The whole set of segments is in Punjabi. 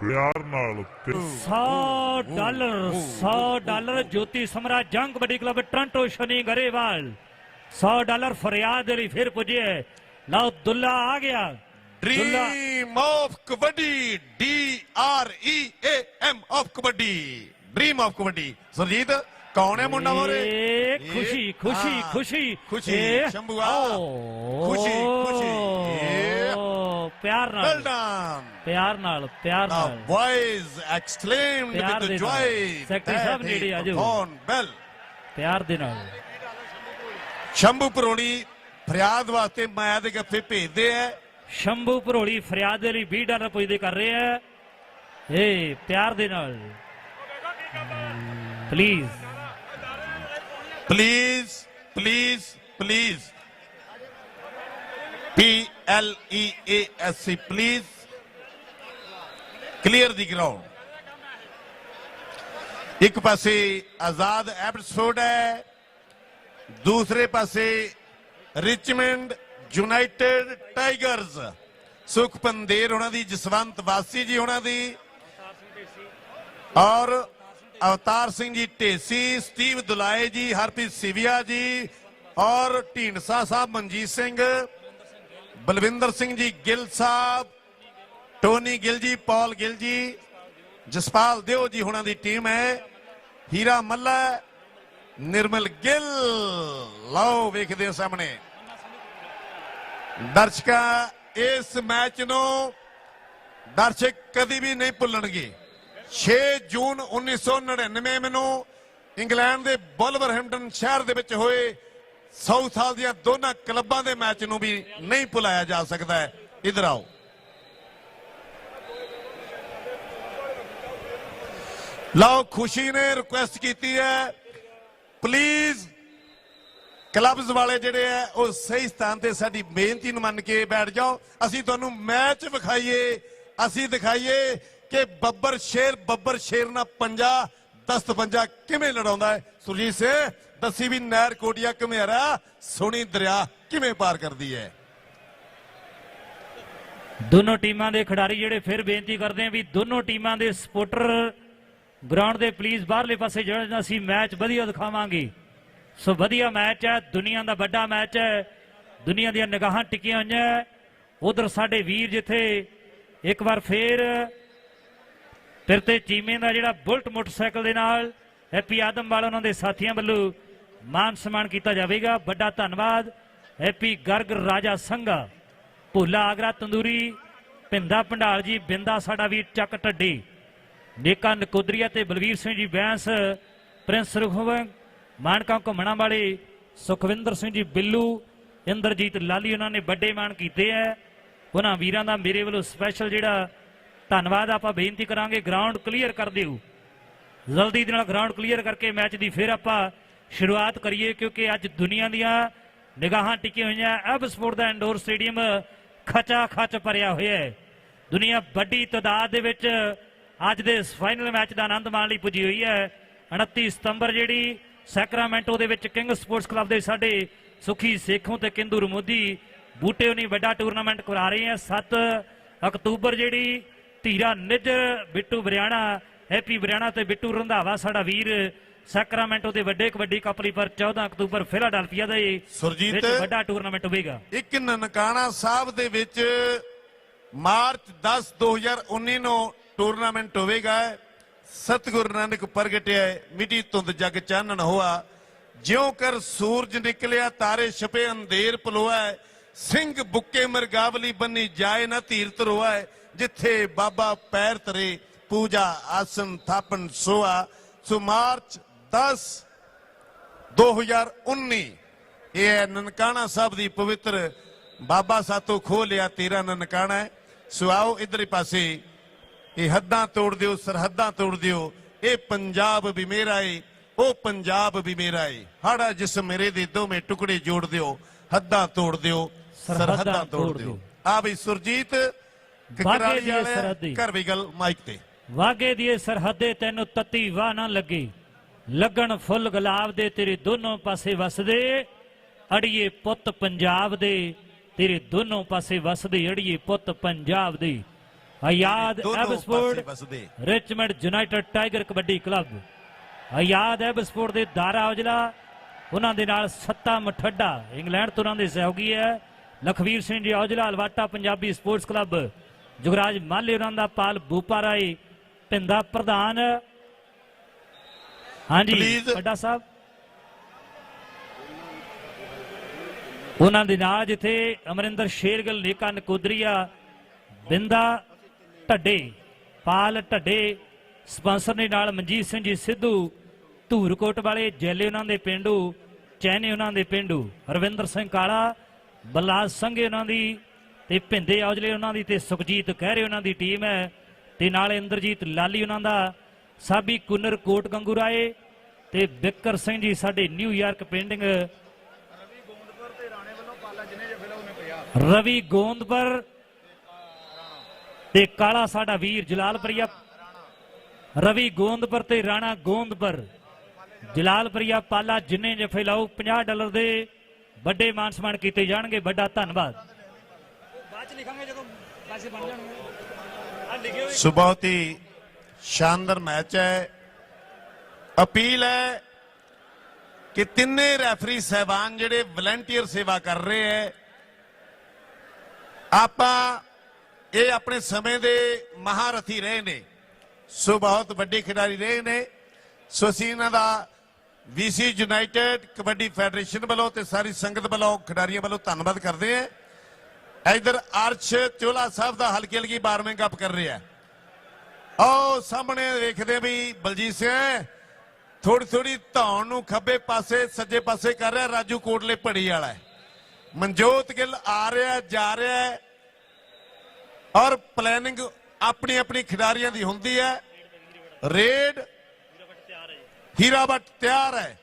ਪਿਆਰ ਨਾਲ ਤੇ 100 ਡਾਲਰ 100 ਡਾਲਰ ਜੋਤੀ ਸਮਰਾ ਜੰਗ kabaddi club Toronto Shani Grewal 100 dollar ਫਰਿਆਦ ਦੇ ਲਈ ਫਿਰ ਪੁੱਜੇ ਲਓ ਦੁੱਲਾ ਆ ਗਿਆ Dulla dream of kabaddi D R E A M of kabaddi dream of kabaddi Surjit ਕੌਣ ਹੈ ਮੁੰਡਾ ਮੋਰੇ ਏ, ਖੁਸ਼ੀ ਖੁਸ਼ੀ ਹਾਂ, ਖੁਸ਼ੀ ਖੁਸ਼ੀ ਏ, ਸ਼ੰਭੂਆ ਓ, ਖੁਸ਼ੀ ਖੁਸ਼ੀ ਏ, ਓ, ਪਿਆਰ ਨਾਲ ਪਿਆਰ ਨਾਲ। ਪਿਆਰ ਨਾਲ ਪਿਆਰ with ਦੇ the ਨਾਲ। joy ਸੈਕਟਰੀ ਸਾਹਿਬ ਨੇੜੇ ਆ ਜਾਓ। performed well. ਪਿਆਰ ਦੇ ਨਾਲ। ਸ਼ੰਭੂ ਪਰੋੜੀ ਫਰਿਆਦ ਵਾਸਤੇ ਮਾਇਆ ਦੇ ਗੱਫੇ ਭੇਜਦੇ ਆ। ਸ਼ੰਭੂ ਭਰੋੜੀ ਫਰਿਆਦ ਦੇ ਲਈ 20 ਡਾਲਰ ਪੁੱਜਦੇ ਕਰ ਰਹੇ ਆ। ਏ ਪਿਆਰ ਦੇ ਨਾਲ। Please please please please P L E A S C please clear the ground ਇੱਕ ਪਾਸੇ ਆਜ਼ਾਦ ਐਬਸਫੋਰਡ ਹੈ, ਦੂਸਰੇ ਪਾਸੇ ਰਿਚਮੰਡ ਯੂਨਾਈਟਿਡ ਟਾਈਗਰਸ। ਸੁਖਪੰਦੇਰ ਉਹਨਾਂ ਦੀ, ਜਸਵੰਤ ਵਾਸੀ ਜੀ ਉਹਨਾਂ ਦੀ। ਔਰ ਅਵਤਾਰ ਸਿੰਘ ਜੀ ਢੇਸੀ, ਸਟੀਵ ਦੁਲਾਏ ਜੀ, ਹਰਪ੍ਰੀਤ ਸਿਵਿਆ ਜੀ। ਔਰ ਢੀਂਡਸਾ ਸਾਹਿਬ ਮਨਜੀਤ ਸਿੰਘ। ਬਲਵਿੰਦਰ ਸਿੰਘ ਜੀ ਗਿੱਲ ਸਾਹਿਬ, ਟੋਨੀ ਗਿੱਲ ਜੀ, ਪੌਲ ਗਿੱਲ ਜੀ, ਜਸਪਾਲ ਦਿਓ ਜੀ ਹੁਣਾਂ ਦੀ ਟੀਮ ਹੈ। ਹੀਰਾ ਮੱਲਾ, ਨਿਰਮਲ ਗਿੱਲ। ਲਓ ਵੇਖਦੇ ਹੋ ਸਾਹਮਣੇ। ਦਰਸ਼ਕਾਂ, ਇਸ ਮੈਚ ਨੂੰ ਦਰਸ਼ਕ ਕਦੀ ਵੀ ਨਹੀਂ ਭੁੱਲਣਗੇ। 6 ਜੂਨ 1999 ਨੂੰ ਇੰਗਲੈਂਡ ਦੇ ਬੁਲਵਰਹੈਂਪਟਨ ਸ਼ਹਿਰ ਦੇ ਵਿੱਚ ਹੋਏ ਸਾਊਥ ਹਾਲ ਦੀਆਂ ਦੋਨਾਂ ਕਲੱਬਾਂ ਦੇ ਮੈਚ ਨੂੰ ਵੀ ਨਹੀਂ ਭੁਲਾਇਆ ਜਾ ਸਕਦਾ ਹੈ। ਇਧਰ ਆਓ। ਲਓ, ਖੁਸ਼ੀ ਨੇ ਰਿਕੁਐਸਟ ਕੀਤੀ ਹੈ। ਪਲੀਜ਼ ਕਲੱਬਸ ਵਾਲੇ ਜਿਹੜੇ ਆ ਉਹ ਸਹੀ ਸਥਾਨ ਤੇ ਸਾਡੀ ਬੇਨਤੀ ਨੂੰ ਮੰਨ ਕੇ ਬੈਠ ਜਾਓ। ਅਸੀਂ ਤੁਹਾਨੂੰ ਮੈਚ ਵਿਖਾਈਏ। ਅਸੀਂ ਦਿਖਾਈਏ ਕਿ ਬੱਬਰ ਸ਼ੇਰ ਬੱਬਰ ਸ਼ੇਰ ਨਾਲ ਪੰਜਾ ਦਸਤ ਪੰਜਾ ਕਿਵੇਂ ਲੜਾਉਂਦਾ ਹੈ। ਸੁਰਜੀਤ ਸਿੰਘ ਦੱਸੀ ਵੀ ਨਹਿਰ ਕੋਟੀਆ ਘਮਿਆਰਾ, ਸੋਹਣੀ ਦਰਿਆ ਕਿਵੇਂ ਪਾਰ ਕਰਦੀ ਹੈ ਦੋਨੋਂ ਟੀਮਾਂ ਦੇ ਖਿਡਾਰੀ ਜਿਹੜੇ ਫਿਰ ਬੇਨਤੀ ਕਰਦੇ ਆ ਵੀ ਦੋਨੋਂ ਟੀਮਾਂ ਦੇ ਸਪੋਰਟਰ ਗਰਾਊਂਡ ਦੇ ਪਲੀਜ਼ ਬਾਹਰਲੇ ਪਾਸੇ ਜਿਹੜਾ ਅਸੀਂ ਮੈਚ ਵਧੀਆ ਦਿਖਾਵਾਂਗੇ। ਸੋ ਵਧੀਆ ਮੈਚ ਹੈ ਦੁਨੀਆ ਦਾ ਵੱਡਾ ਮੈਚ ਹੈ ਦੁਨੀਆ ਦੀਆਂ ਨਿਗਾਹਾਂ ਟਿਕੀਆਂ ਹੋਈਆਂ ਉਧਰ ਸਾਡੇ ਵੀਰ ਜਿੱਥੇ ਇੱਕ ਵਾਰ ਫੇਰ ਫਿਰ ਤੇ ਚੀਮੇ ਦਾ ਜਿਹੜਾ ਬੁਲਟ ਮੋਟਰਸਾਈਕਲ ਦੇ ਨਾਲ ਹੈਪੀ ਆਦਮਵਾਲ ਉਹਨਾਂ ਦੇ ਸਾਥੀਆਂ ਵੱਲੋਂ ਮਾਨ ਸਨਮਾਨ ਕੀਤਾ ਜਾਵੇਗਾ। ਵੱਡਾ ਧੰਨਵਾਦ। ਹੈਪੀ ਗਰਗ ਰਾਜਾ ਸੰਘਾ। ਭੋਲਾ ਆਗਰਾ ਤੰਦੂਰੀ। ਪਿੰਦਾ ਭੰਡਾਲ ਜੀ, ਬਿੰਦਾ ਸਾਡਾ ਵੀਰ ਚੱਕ ਢੱਡੀ ਨੇਕਾ ਨਕੋਦਰੀਆ ਤੇ ਬਲਵੀਰ ਸਿੰਘ ਜੀ ਬੈਂਸ, ਪ੍ਰਿੰਸ ਰਘੁਵੰ ਮਾਨਕਾਂ ਘੁੰਮਣਾ ਵਾਲੇ ਸੁਖਵਿੰਦਰ ਸਿੰਘ ਜੀ ਬਿੱਲੂ, ਇੰਦਰਜੀਤ ਲਾਲੀ ਉਹਨਾਂ ਨੇ ਵੱਡੇ ਮਾਨ ਕੀਤੇ ਐ। ਉਹਨਾਂ ਵੀਰਾਂ ਦਾ ਮੇਰੇ ਵੱਲੋਂ ਸਪੈਸ਼ਲ ਜਿਹੜਾ ਧੰਨਵਾਦ ਆਪਾਂ ਬੇਨਤੀ ਕਰਾਂਗੇ। ਗਰਾਊਂਡ ਕਲੀਅਰ ਕਰ ਦਿਓ। ਜਲਦੀ ਦੇ ਨਾਲ ਗਰਾਊਂਡ ਕਲੀਅਰ ਕਰਕੇ ਮੈਚ ਦੀ ਫਿਰ ਆਪਾਂ ਸ਼ੁਰੂਆਤ ਕਰੀਏ ਕਿਉਂਕਿ ਅੱਜ ਦੁਨੀਆ ਦੀਆਂ ਨਿਗਾਹਾਂ ਟਿਕੀਆਂ ਹੋਈਆਂ। ਐਬ ਸਪੋਰਟ ਦਾ ਇੰਡੋਰ ਸਟੇਡੀਅਮ ਖਚਾ ਖਚ ਭਰਿਆ ਹੋਇਆ ਹੈ। ਦੁਨੀਆ ਵੱਡੀ ਤਾਦਾਦ ਦੇ ਵਿੱਚ ਅੱਜ ਦੇ ਇਸ ਫਾਈਨਲ ਮੈਚ ਦਾ ਆਨੰਦ ਮਾਣ ਲਈ ਪੁੱਜੀ ਹੋਈ ਹੈ। 29 ਸਤੰਬਰ ਜਿਹੜੀ ਸੈਕਰਾਮੈਂਟੋ ਦੇ ਵਿੱਚ ਕਿੰਗ ਸਪੋਰਟਸ ਕਲੱਬ ਦੇ ਸਾਡੇ ਸੁਖੀ ਸੇਖੋਂ ਤੇ ਕਿੰਦੂ ਰਮੋਦੀ ਬੂਟੇ ਉਨੀ ਵੱਡਾ ਟੂਰਨਾਮੈਂਟ ਕਰਾ ਰਹੇ ਹੈ। 7 ਅਕਤੂਬਰ ਜਿਹੜੀ ਧੀਰਾ ਨਿੱਜ ਬਿੱਟੂ ਬਰਿਆਣਾ ਹੈਪੀ ਬਰਿਆਣਾ ਤੇ ਬਿੱਟੂ ਰੰਧਾਵਾ, ਸਾਡਾ ਵੀਰ ਸੈਕਰਾਮੈਂਟੋ ਦੇ ਵੱਡੇ ਕਬੱਡੀ ਕੱਪ ਲਈ ਪਰ 14 ਅਕਤੂਬਰ ਫਿਲਾਡੈਲਫੀਆ ਦੇ ਸੁਰਜੀਤ। ਵੱਡਾ ਟੂਰਨਾਮੈਂਟ ਹੋਵੇਗਾ। ਇੱਕ ਨਨਕਾਣਾ ਸਾਹਿਬ ਦੇ ਵਿੱਚ ਮਾਰਚ 10 2019 ਨੂੰ ਟੂਰਨਾਮੈਂਟ ਹੋਵੇਗਾ। ਸਤਿਗੁਰੂ ਨਾਨਕ ਪ੍ਰਗਟਿਆ ਮਿੱਟੀ ਧੁੰਦ ਜਗ ਚਾਨਣ ਹੋਆ। ਜਿਉ ਕਰ ਸੂਰਜ ਨਿਕਲਿਆ ਤਾਰੇ ਛਪੇ ਅੰਧੇਰ ਪਲੋਆ ਸਿੰਘ ਬੁੱਕੇ ਮਰਗਾਵਲੀ ਬੰਨੀ ਜਾਏ ਨਾ ਧੀਰਤ ਰੋਆ ਜਿੱਥੇ ਬਾਬਾ ਪੈਰ ਤਰੇ ਪੂਜਾ ਆਸਨ ਥਾਪਨ ਸੋਆ। ਸੋ ਮਾਰਚ 10 2019 ਇਹ ਨਨਕਾਣਾ ਸਾਹਿਬ ਦੀ ਪਵਿੱਤਰ ਬਾਬਾ ਸਾਤੋਂ ਖੋ ਲਿਆ ਤੇਰਾ ਨਨਕਾਣਾ ਹੈ। ਸੋ ਆਓ ਇਧਰਲੇ ਪਾਸੇ ਇਹ ਹੱਦਾਂ ਤੋੜ ਦਿਓ ਸਰਹੱਦਾਂ ਤੋੜ ਦਿਓ। ਇਹ ਪੰਜਾਬ ਵੀ ਮੇਰਾ ਏ ਉਹ ਪੰਜਾਬ ਵੀ ਮੇਰਾ ਏ। ਹਾੜਾ ਜਿਸ ਮੇਰੇ ਦੇ ਦੋਵੇਂ ਟੁਕੜੇ ਜੋੜ ਦਿਓ ਹੱਦਾਂ ਤੋੜ ਦਿਓ ਸਰਹੱਦਾਂ ਤੋੜ ਦਿਓ। ਆ ਵੀ ਸੁਰਜੀਤ ਕਿਕਰਾਲੀ ਵਾਲੇ ਸਰਹੱਦੀ। ਘਰ ਵੀ ਗੱਲ ਮਾਈਕ ਤੇ। ਵਾਗੇ ਦੀ ਸਰਹੱਦੇ ਤੈਨੂੰ ਤਤੀ ਵਾਹ ਨਾ ਲੱਗੇ। ਲੱਗਣ ਫੁੱਲ ਗੁਲਾਬ ਦੇ ਤੇਰੇ ਦੋਨੋਂ ਪਾਸੇ ਵਸਦੇ ਅੜੀਏ ਪੁੱਤ ਪੰਜਾਬ ਦੇ ਤੇਰੇ ਦੋਨੋਂ ਪਾਸੇ ਵਸਦੇ ਅੜੀਏ ਪੁੱਤ ਪੰਜਾਬ ਦੇ। ਆਯਾਦ ਵਸਦੇ। Richmond United Tiger kabaddi club. ਆਯਾਦ Abbotsford ਦੇ ਦਾਰਾ ਔਜਲਾ ਉਹਨਾਂ ਦੇ ਨਾਲ ਸੱਤਾ ਮਠੱਡਾ ਇੰਗਲੈਂਡ ਤੋਂ ਉਹਨਾਂ ਦੇ ਸਹਿਯੋਗੀ ਹੈ। Lakhvir Singh ji Aujla ਹਲਵਾਟਾ Punjabi sports club. ਜੁਗਰਾਜ ਮਾਲੇ ਉਹਨਾਂ ਦਾ ਪਾਲ ਬੂਪਾ ਰਾਏ ਪਿੰਦਾ ਪ੍ਰਧਾਨ। ਹਾਂਜੀ. ਵੱਡਾ ਸਾਹਿਬ ਉਹਨਾਂ ਦੇ ਨਾਲ ਜਿੱਥੇ ਅਮਰਿੰਦਰ ਸ਼ੇਰਗਲ ਨੇਕਾ ਨਕੋਦਰੀਆ ਬਿੰਦਾ ਢੱਡੇ ਪਾਲ ਢੱਡੇ ਸਪਾਂਸਰ ਨੇ ਨਾਲ ਮਨਜੀਤ ਸਿੰਘ ਜੀ ਸਿੱਧੂ ਧੂਰਕੋਟ ਵਾਲੇ ਜੈਲੇ ਉਹਨਾਂ ਦੇ ਪਿੰਡੂ ਚੈਨੇ ਉਹਨਾਂ ਦੇ ਪਿੰਡੂ ਰਵਿੰਦਰ ਸਿੰਘ ਕਾਲਾ ਬਲਾਸ ਸੰਘੇ ਉਹਨਾਂ ਦੀ ਤੇ ਭਿੰਦੇ ਔਜਲੇ ਉਹਨਾਂ ਦੀ ਤੇ ਸੁਖਜੀਤ ਖਹਿਰੇ ਉਹਨਾਂ ਦੀ ਟੀਮ ਹੈ ਤੇ ਨਾਲ ਇੰਦਰਜੀਤ ਲਾਲੀ ਉਹਨਾਂ ਦਾ ਸਾਬੀ ਕੁਨਰ ਕੋਟ ਗੰਗੂਰਾਏ ਤੇ ਬਿੱਕਰ ਸਿੰਘ ਜੀ ਸਾਡੇ ਨਿਊਯਾਰਕ ਪਿੰਡਿੰਗ ਰਵੀ ਗੋਂਦਪੁਰ ਤੇ ਕਾਲਾ ਸਾਡਾ ਵੀਰ ਜਲਾਲਪੁਰੀਆ। ਰਵੀ ਗੋਂਦਪੁਰ ਤੇ ਰਾਣਾ ਗੋਂਦਪੁਰ। ਜਲਾਲਪੁਰੀਆ ਪਾਲਾ ਜਿੰਨੇ ਜਫੇ ਲਾਓ 50 ਡਾਲਰ ਦੇ ਵੱਡੇ ਮਾਨ ਸਨਮਾਨ ਕੀਤੇ ਜਾਣਗੇ। ਵੱਡਾ ਧੰਨਵਾਦ। ਬਾਅਦ ਚ ਲਿਖਾਂਗੇ ਜਦੋਂ ਪੈਸੇ ਬਣ ਜਾਣਗੇ। ਆ ਲਿਖੇ ਹੋਏ ਸੋ ਬਹੁਤ ਹੀ ਸ਼ਾਨਦਾਰ ਮੈਚ ਹੈ। ਅਪੀਲ ਹੈ ਕਿ ਤਿੰਨੇ ਰੈਫਰੀ ਸਹਿਬਾਨ ਜਿਹੜੇ ਵਲੰਟੀਅਰ ਸੇਵਾ ਕਰ ਰਹੇ ਹੈ, ਆਪਾਂ ਇਹ ਆਪਣੇ ਸਮੇਂ ਦੇ ਮਹਾਰਥੀ ਰਹੇ ਨੇ। ਸੋ ਬਹੁਤ ਵੱਡੇ ਖਿਡਾਰੀ ਰਹੇ ਨੇ। ਸੋ ਅਸੀਂ ਇਹਨਾਂ ਦਾ ਵੀਸੀ ਯੂਨਾਈਟਿਡ ਕਬੱਡੀ ਫੈਡਰੇਸ਼ਨ ਵੱਲੋਂ ਤੇ ਸਾਰੀ ਸੰਗਤ ਵੱਲੋਂ, ਖਿਡਾਰੀਆਂ ਵੱਲੋਂ ਧੰਨਵਾਦ ਕਰਦੇ ਹਾਂ। ਇਧਰ ਅਰਸ਼ ਚੋਲਾ ਸਾਹਿਬ ਦਾ ਹਲਕੀ ਹਲਕੀ 12ਵੇਂ ਕੱਪ ਕਰ ਰਿਹਾ ਹੈ। ਆਓ ਸਾਹਮਣੇ ਵੇਖਦੇ ਵੀ ਬਲਜੀਤ ਸਿੰਘ ਥੋੜੀ ਥੋੜੀ ਧੌਣ ਨੂੰ ਖੱਬੇ ਪਾਸੇ, ਸੱਜੇ ਪਾਸੇ ਕਰ ਰਿਹਾ, ਰਾਜੂ ਕੋਟਲੇ ਪੜੀ ਵਾਲਾ ਮਨਜੋਤ ਗਿੱਲ ਆ ਰਿਹਾ, ਜਾ ਰਿਹਾ ਔਰ ਪਲੈਨਿੰਗ ਆਪਣੀ ਆਪਣੀ ਖਿਡਾਰੀਆਂ ਦੀ ਹੁੰਦੀ ਹੈ। ਰੇਡ ਹੀਰਾ ਭੱਟ ਤਿਆਰ ਹੈ।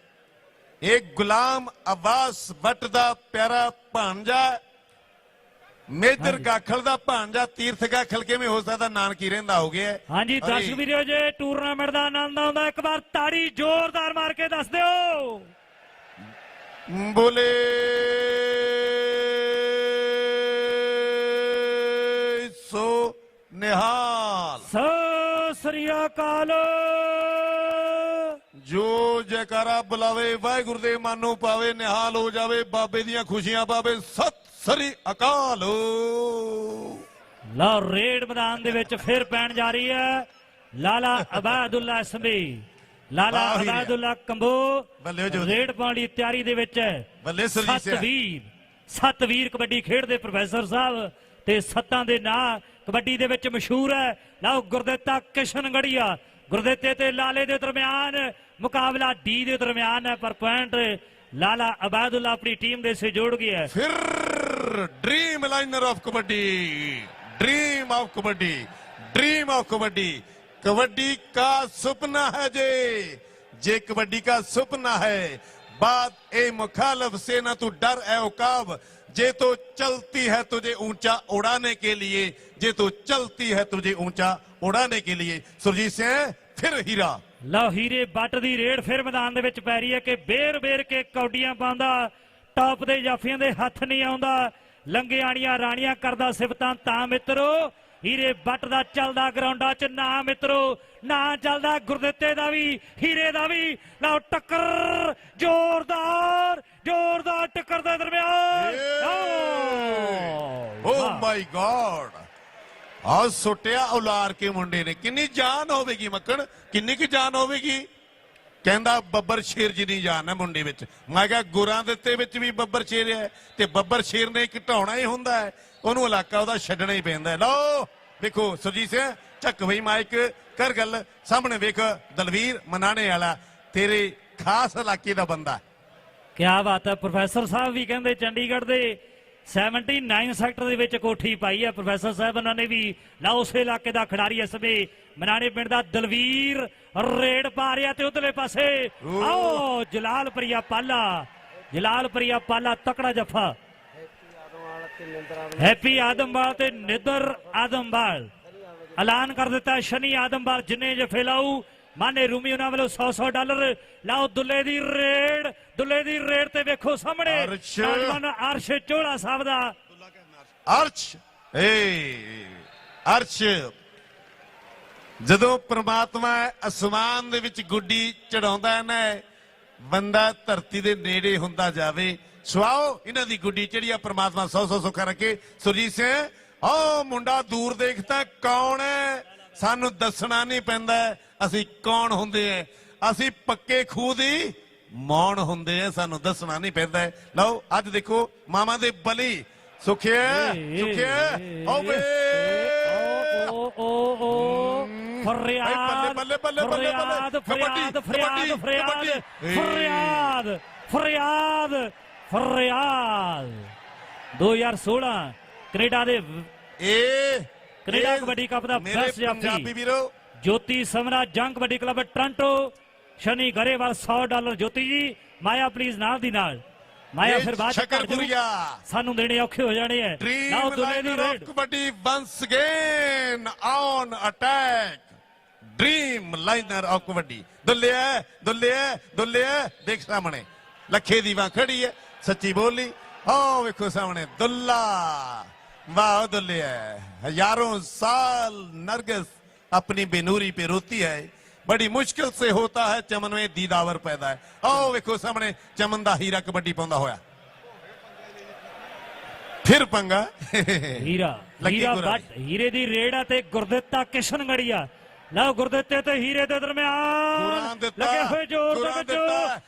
ਇਹ ਗੁਲਾਮ ਅਬਾਸ ਭੱਟ ਦਾ ਪਿਆਰਾ ਭਾਂਜਾ ਮੇਜਰ ਗਾਖਲ ਦਾ ਭਾਂਜਾ ਤੀਰਥ ਗਾਖਲ ਕਿਵੇਂ ਹੋ ਸਕਦਾ? ਨਾਨਕੀ ਰਹਿੰਦਾ ਹੋ ਗਿਆ। ਹਾਂਜੀ ਦਰਸ਼ਕ ਵੀਰੋ ਜੇ ਟੂਰਨਾਮੈਂਟ ਦਾ ਆਨੰਦ ਆਉਂਦਾ ਇੱਕ ਵਾਰ ਤਾੜੀ ਜ਼ੋਰਦਾਰ ਮਾਰ ਕੇ ਦੱਸ ਦਿਓ। ਬੋਲੇ। ਸੋ ਨਿਹਾਲ। ਸੋ ਸ੍ਰੀ ਅਕਾਲ। ਜੋ ਜੈਕਾਰਾ ਬੁਲਾਵੇ ਵਾਹਿਗੁਰੂ ਦੇ ਮਨ ਨੂੰ ਪਾਵੇ ਨਿਹਾਲ ਹੋ ਜਾਵੇ ਬਾਬੇ ਦੀਆਂ ਖੁਸ਼ੀਆਂ ਪਾਵੇ। ਸਤਿ ਸ੍ਰੀ ਅਕਾਲ ਲਓ ਰੇਡ ਮੈਦਾਨ ਦੇ ਵਿੱਚ ਫਿਰ ਪੈਣ ਜਾ ਰਹੀ ਹੈ ਲਾਲਾ ਅਬਾਦੁੱਲਾ ਸਮੀ ਲਾਲਾ। ਅਬਾਦੁੱਲਾ ਕੰਬੋ ਬੱਲੇ ਹੋ ਜੋ। ਰੇਡ ਪਾਉਣ ਦੀ ਤਿਆਰੀ ਦੇ ਵਿੱਚ ਹੈ ਬੱਲੇ ਸੁਰਜੀਤ ਸੱਤ ਸਿੰਘ। ਵੀਰ ਸੱਤ ਵੀਰ ਕਬੱਡੀ ਖੇਡਦੇ ਪ੍ਰੋਫੈਸਰ ਸਾਹਿਬ ਤੇ ਸੱਤਾਂ ਦੇ ਨਾਂ ਕਬੱਡੀ ਦੇ ਵਿੱਚ ਮਸ਼ਹੂਰ ਹੈ ਲਓ ਗੁਰਦਿੱਤਾ ਕਿਸ਼ਨਗੜੀਆ ਗੁਰਦਿੱਤੇ ਤੇ ਲਾਲੇ ਦੇ ਦਰਮਿਆਨ ਮੁਕਾਬਲਾ ਡੀ ਦੇ ਦਰਮਿਆਨ ਹੈ ਪਰ ਪੁਆਇੰਟ ਲਾਲਾ ਅਬਾਦੁੱਲਾ ਆਪਣੀ ਟੀਮ ਦੇ ਸੇ ਜੋੜ ਗਿਆ ਹੈ फिर Dreamliner of kabaddi dream of kabaddi dream of kabaddi kabaddi का सपना है जे जे कबड्डी का सपना है बात ए मुखालफ से ना तू डर है उकाब जे तो चलती है तुझे ऊंचा उड़ाने के लिए जे तो चलती है तुझे ऊंचा उड़ाने के लिए सुरजीत सिंह फिर हीरा ਲਓ ਹੀਰੇ ਬੱਟ ਦੀ ਰੇਡ ਫਿਰ ਮੈਦਾਨ ਦੇ ਵਿੱਚ ਪੈ ਰਹੀ ਹੈ ਕਿ ਬੇਰ ਬੇਰ ਕੇ ਕੌਡੀਆਂ ਪਾਉਂਦਾ ਟੌਪ ਦੇ ਜਾਫੀਆਂ ਦੇ ਹੱਥ ਨਹੀਂ ਆਉਂਦਾ। ਲੰਗਿਆਣੀਆਂ ਰਾਣੀਆਂ ਕਰਦਾ ਸਿਫਤਾਂ ਤਾਂ ਮਿੱਤਰੋ ਹੀਰੇ ਬੱਟ ਦਾ ਚੱਲਦਾ ਗਰਾਊਂਡਾਂ 'ਚ ਨਾ ਮਿੱਤਰੋ ਨਾ ਚੱਲਦਾ ਗੁਰਦਿੱਤੇ ਦਾ ਵੀ ਹੀਰੇ ਦਾ ਵੀ। ਲਓ ਟੱਕਰ ਜ਼ੋਰਦਾਰ ਜ਼ੋਰਦਾਰ ਟੱਕਰ ਦੇ ਦਰਮਿਆਨ। ਓ। ਮਾਈ ਗॉड ਆ ਸੁੱਟਿਆ ਉਲਾਰ ਕੇ ਮੁੰਡੇ ਨੇ। ਕਿੰਨੀ ਜਾਨ ਹੋਵੇਗੀ ਮੱਕੜ ਕਿੰਨੀ ਕੀ ਜਾਨ ਹੋਵੇਗੀ? ਕਹਿੰਦਾ ਬੱਬਰ ਸ਼ੇਰ ਜਿੰਨੀ ਜਾਨ ਹੈ ਮੁੰਡੇ ਵਿੱਚ। ਮੈਂ ਕਿਹਾ ਗੁਰਾਂ ਦਿੱਤੇ ਵਿੱਚ ਵੀ ਬੱਬਰ ਸ਼ੇਰ ਹੈ ਤੇ ਬੱਬਰ ਸ਼ੇਰ ਨੇ ਘਟਾਉਣਾ ਹੀ ਹੁੰਦਾ ਹੈ। ਉਹਨੂੰ ਇਲਾਕਾ ਉਹਦਾ ਛੱਡਣਾ ਹੀ ਪੈਂਦਾ ਲਓ, ਵੇਖੋ, ਸੁਰਜੀਤ ਸਿੰਘ ਚੱਕ ਬਈ ਮਾਈਕ, ਕਰ ਗੱਲ। ਸਾਹਮਣੇ ਵੇਖ, ਦਲਵੀਰ ਮਨਾਣੇ ਵਾਲਾ, ਤੇਰੇ ਖਾਸ ਇਲਾਕੇ ਦਾ ਬੰਦਾ ਕਿਆ ਬਾਤ ਹੈ, ਪ੍ਰੋਫੈਸਰ ਸਾਹਿਬ ਵੀ ਕਹਿੰਦੇ ਚੰਡੀਗੜ੍ਹ ਦੇ 79 ਸੈਕਟਰ ਦੇ ਵਿੱਚ ਕੋਠੀ ਪਾਈ ਹੈ ਪ੍ਰੋਫੈਸਰ ਸਾਹਿਬ ਉਹਨਾਂ ਨੇ ਵੀ ਨਾ ਉਸੇ ਇਲਾਕੇ ਦਾ ਖਿਡਾਰੀ ਇਸ ਵੇ ਮਨਾਣੇ ਪਿੰਡ ਦਾ ਦਲਵੀਰ ਰੇਡ ਪਾ ਰਿਹਾ ਤੇ ਉਧਰਲੇ ਪਾਸੇ। ਆਓ ਜਲਾਲਪੁਰੀਆ ਪਾਲਾ। ਜਲਾਲਪੁਰੀਆ ਪਾਲਾ ਤਕੜਾ ਜਫਾ। ਹੈਪੀ ਆਦਮਵਾਲ ਤੇ ਨਿਦਰ ਆਦਮਵਾਲ। ਐਲਾਨ ਕਰ ਦਿੱਤਾ ਸ਼ਨੀ ਆਦਮਵਾਲ ਜਿੰਨੇ ਜਫੇ ਲਾਊ ਮਾਨੇ ਰੂਮੀ ਉਹਨਾਂ ਵੱਲੋਂ 100 100 ਡਾਲਰ। ਲਾਓ ਦੁੱਲੇ ਦੀ ਰੇਡ ਦੁੱਲੇ ਦੀ ਰੇਡ ਤੇ ਵੇਖੋ ਸਾਹਮਣੇ। ਨੌਜਵਾਨ ਅਰਸ਼ ਚੋਲਾ ਸਾਹਿਬ ਦਾ। ਅਰਸ਼ ਏ ਅਰਸ਼। ਜਦੋਂ ਪ੍ਰਮਾਤਮਾ ਅਸਮਾਨ ਦੇ ਵਿੱਚ ਗੁੱਡੀ ਚੜਾਉਂਦਾ ਨਾ ਬੰਦਾ ਧਰਤੀ ਦੇ ਨੇੜੇ ਹੁੰਦਾ ਜਾਵੇ। ਸਵਾਓ ਇਹਨਾਂ ਦੀ ਗੁੱਡੀ ਚੜੀ ਆ ਪ੍ਰਮਾਤਮਾ ਸੌ ਸੌ ਸੁੱਖਾ ਰੱਖੇ। ਸੁਰਜੀਤ ਸਿੰਘ ਓ ਮੁੰਡਾ ਦੂਰ ਦੇਖਦਾ ਕੌਣ ਹੈ? ਸਾਨੂੰ ਦੱਸਣਾ ਨਹੀਂ ਪੈਂਦਾ। ਅਸੀਂ ਕੌਣ ਹੁੰਦੇ ਐ ਅਸੀਂ ਪੱਕੇ ਖੂਹ ਦੀ ਮੌਣ ਹੁੰਦੇ ਆ ਸਾਨੂੰ ਦੱਸਣਾ ਨਹੀਂ ਪੈਂਦਾ। ਲਓ ਅੱਜ ਦੇਖੋ ਮਾਮਾ ਦੇ ਬਲੀ ਸੁਖਿਆ ਸੁਖਿਆ ਓ ਓ ਓ ਫਰਿਆਦ ਬੱਲੇ, ਬੱਲੇ, ਬੱਲੇ, ਬੱਲੇ, ਫਰਿਆਦ। ਫਰਿਆਦ ਫਰਿਆਦ ਫਰਿਆਦ। ਫਰਿਆਦ ਫਰਿਆਦ ਫਰਿਆਦ 2016 ਕੈਨੇਡਾ ਦੇ ਇਹ ਕੈਨੇਡਾ ਕਬੱਡੀ ਕੱਪ ਦਾ best ਜਾਫੀ। ਪੰਜਾਬੀ ਵੀਰੋ ਜੋਤੀ ਸਮਰਾ ਜੰਗ ਵੱਡੀ club Toronto Shani Grewal 100 dollar Jyoti ji Maya please ਨਾਲ ਦੀ ਨਾਲ। ਮਾਇਆ ਫਿਰ ਬਾਅਦ ਸ਼ਕਰਪੁਰੀਆ ਸਾਨੂੰ ਦੇਣੇ ਔਖੇ ਹੋ ਜਾਣੇ ਐ। ਨਾਓ ਦੁਨੀਆ ਦੀ raid. Kabaddi once again on attack dreamliner of kabaddi. ਦੁੱਲਿਆ ਦੁੱਲਿਆ ਦੁੱਲਿਆ ਦੇਖ ਸਾਹਮਣੇ ਲੱਖੇ ਦੀ ਵਾਂ ਖੜੀ ਐ। ਸੱਚੀ ਬੋਲੀ। ਆਹ ਵੇਖੋ ਸਾਹਮਣੇ ਦੁੱਲਾ। ਵਾਹ ਦੁੱਲਿਆ ਹਜ਼ਾਰੋਂ ਸਾਲ ਨਰਗਸ ਆਪਣੀ ਬੇਨੂਰੀ ਪੇ ਰੋਤੀ ਹੈ ਬੜੀ ਮੁਸ਼ਕਿਲ ਸੇ ਹੋਤਾ ਹੈ ਚਮਨ ਵਿੱਚ ਦੀਦਾਵਰ ਪੈਦਾ ਹੈ ਆਓ ਵੇਖੋ ਸਾਹਮਣੇ ਚਮਨ ਦਾ ਹੀਰਾ ਕਬੱਡੀ ਪਾਉਂਦਾ ਹੋਇਆ ਫਿਰ ਪੰਗਾ ਹੀਰਾ ਹੀਰਾ ਬੱਟ ਹੀਰੇ ਦੀ ਰੇੜਾ ਤੇ ਗੁਰਦਿੱਤਾ ਕਿਸ਼ਨ ਗੜੀਆ ਲਓ ਗੁਰਦਿੱਤੇ ਤੇ ਹੀਰੇ ਦੇ ਦਰਮਿਆਨ ਲੱਗੇ ਹੋਏ ਜ਼ੋਰ ਦੇ ਵਿੱਚ